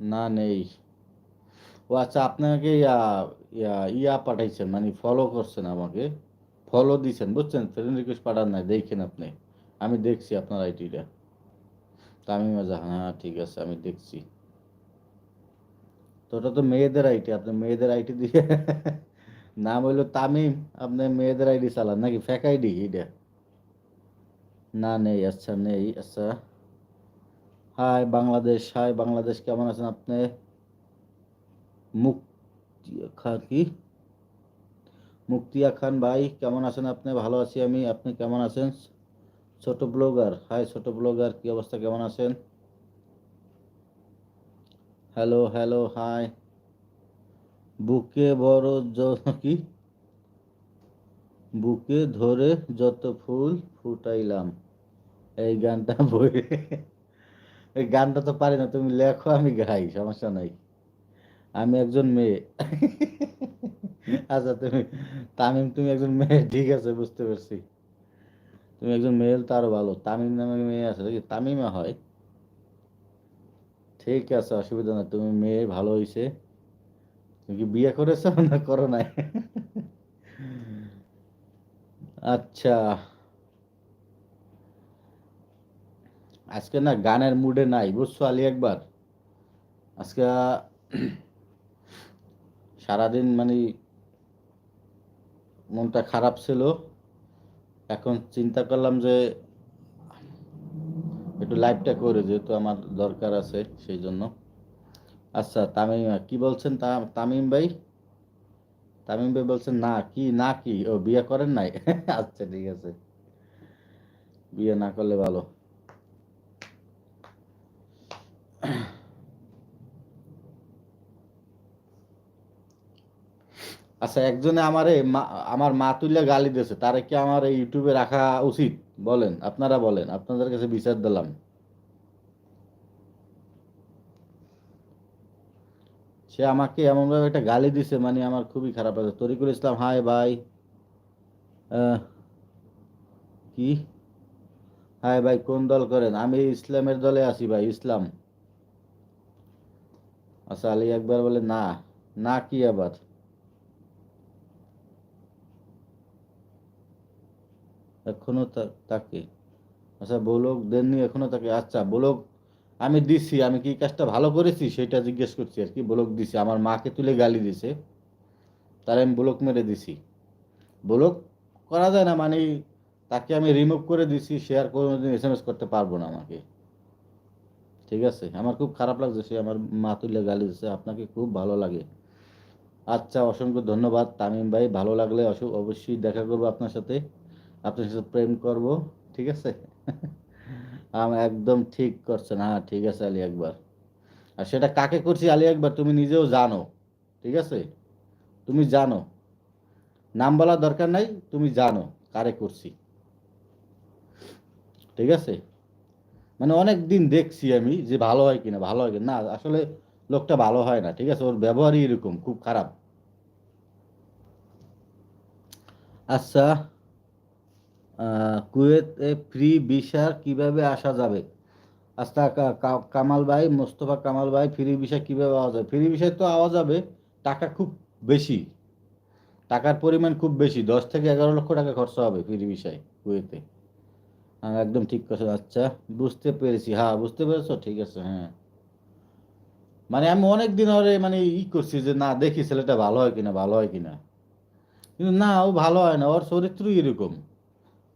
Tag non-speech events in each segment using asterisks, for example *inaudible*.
না, নেই। ও আচ্ছা আপনাকে ইয়া ইয়া পাঠাইছেন মানে ফলো করছেন আমাকে। ফলো দিছেন, বুঝছেন? ফ্রেন্ড রিকোয়েস্ট পাঠান নাই, দেখেন আপনি। আমি দেখছি আপনার আইটিটা তামিম জাহান হ্যাঁ ঠিক আছে, আমি দেখছি। তো ওটা তো মেয়েদের আইটি আপনি মেয়েদের আইটি দিয়ে *laughs* নাম হইল তামিম, আপনি মেয়েদের আইডি চালান, নাকি ফেক আইডি এটা না, নেই আচ্ছা নেই আচ্ছা। হাই বাংলাদেশ হাই বাংলাদেশ, কেমন আছেন আপনি? মুক্তিয়া খান কি? মুক্তিয়া খান ভাই, কেমন আছেন আপনি? ভালো আছি আমি, আপনি কেমন আছেন? ছোট ব্লগার হাই ছোট ব্লগার, কি অবস্থা, কেমন আছেন? হ্যালো হ্যালো হাই বুকে বড় কি? বুকে ধরে যত ফুল ফুটাইলাম, এই গানটা বই এই গানটা তো পারি না, তুমি লেখো, আমি গাই, সমস্যা নাই। আমি একজন মেয়ে। আচ্ছা তুমি, তামিম, তুমি একজন মেয়ে, ঠিক আছে, বুঝতে পারছি। তুমি একজন মেয়ে তো আরও ভালো। তামিম নামে মেয়ে আছে, নাকি? তামিমা হয়। ঠিক আছে, অসুবিধা নাই, তুমি মেয়ে, ভালো হইছে। তুমি কি বিয়ে করেছ না করো নাই? আচ্ছা। আজকে না গানের মুডে নাই, বুঝছ আলি একবার? আজকে সারাদিন মানে মনটা খারাপ ছিল। এখন চিন্তা করলাম যে একটু লাইভটা করে যেহেতু আমার দরকার আছে সেই জন্য। আচ্ছা তামিম, কি বলছেন তামিম ভাই? তামিম ভাই বলছেন, না, কি না, কি? ও, বিয়ে করেন নাই? *laughs* আচ্ছা ঠিক আছে। বিয়ে না করলে ভালো। আচ্ছা একজনে আমারে মা- আমার মা তুলে গালি দিয়েছে, তারে কি আমার এই ইউটিউবে রাখা উচিত? বলেন, আপনারা বলেন, আপনাদের কাছে বিচার দিলাম। সে আমাকে এমনভাবে একটা গালি দিছে মানে আমার খুবই খারাপ লাগে তরিকুল ইসলাম, হাই ভাই। কি? হাই ভাই, কোন দল করেন? আমি ইসলামের দলে আছি ভাই, ইসলাম। আচ্ছা আলী একবার বলে, না না কি আবার? এখনও তাকে। আচ্ছা বলক, দেননি, এখনও তাকে। আচ্ছা বলক, আমি দিছি, আমি কি কাজটা ভালো করেছি? সেটা জিজ্ঞেস করছি আর কি। বলক, দিছি। আমার মাকে তুলে গালি দিছে। তার আমি ব্লক মেরে দিছি। ব্লক, করা যায় না। মানে তাকে আমি রিমুভ করে দিছি সে আর কোনোদিন এস এম এস করতে পারব না আমাকে। ঠিক আছে? আমার খুব খারাপ লাগছে। সে আমার মা তুলে গালি দিছে। আপনাকে খুব ভালো লাগে। আচ্ছা অসংখ্য ধন্যবাদ। তামিম ভাই, ভালো লাগলে অবশ্যই দেখা করব আপনার সাথে। আপনার সাথে প্রেম করব, ঠিক আছে? আমি, একদম ঠিক করছেন। হ্যাঁ ঠিক আছে আলী একবার আর সেটা কাকে করছি আলী একবার তুমি নিজেও জানো, ঠিক আছে? তুমি জানো। নাম বলার দরকার নাই, তুমি জানো কারে করছি। ঠিক আছে? মানে অনেক দিন দেখছি আমি যে ভালো হয় কিনা, ভালো হয় কিনা। না, আসলে লোকটা ভালো হয় না, ঠিক আছে? ওর ব্যবহারই এরকম, খুব খারাপ। আচ্ছা কুয়েতে ফ্রি ভিসা কীভাবে আসা যাবে? আস্তা কামাল ভাই, মোস্তফা কামাল ভাই, ফ্রি ভিসা কীভাবে পাওয়া যাবে? ফ্রি ভিসায় তো আওয়া যাবে, টাকা খুব বেশি। টাকার পরিমাণ খুব বেশি, দশ থেকে এগারো লক্ষ টাকা খরচা হবে ফ্রি ভিসায় কুয়েতে। একদম ঠিক কথা আচ্ছা বুঝতে পেরেছি। হ্যাঁ বুঝতে পেরেছ? ঠিক আছে হ্যাঁ। মানে আমি অনেক দিন ধরে মানে ই করছি যে, না, দেখি ছেলেটা ভালো হয় কিনা, ভালো হয় কিনা। কিন্তু না, ও ভালো হয় না, ওর চরিত্রই এরকম।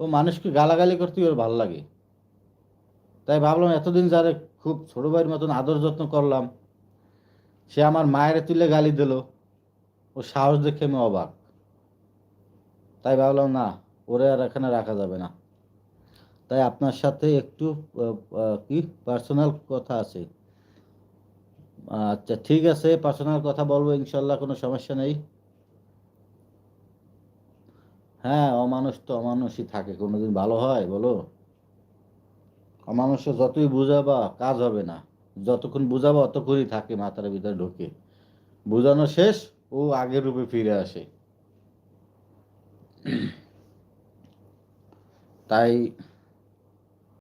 ও মানুষকে গালাগালি করতেই ওর ভালো লাগে। তাই ভাবলাম এতদিন যারে খুব ছোট ভাইয়ের মতন আদর যত্ন করলাম, সে আমার মায়ের তুলে গালি দিল, ও সাহস দেখে আমি অবাক। তাই ভাবলাম, না, ওরে আর এখানে রাখা যাবে না। তাই আপনার সাথে একটু কি পার্সোনাল কথা আছে। আচ্ছা ঠিক আছে পার্সোনাল কথা বলব, ইনশাল্লাহ কোনো সমস্যা নেই। হ্যাঁ অমানুষ তো অমানুষই থাকে। কোনোদিন ভালো হয়, বলো? অমানুষ যতই বুঝাবা, কাজ হবে না। যতক্ষণ বুঝাবা, অতক্ষণই থাকে মাথার ভিতরে ঢোকে। বুঝানো শেষ, ও আগের রূপে ফিরে আসে। তাই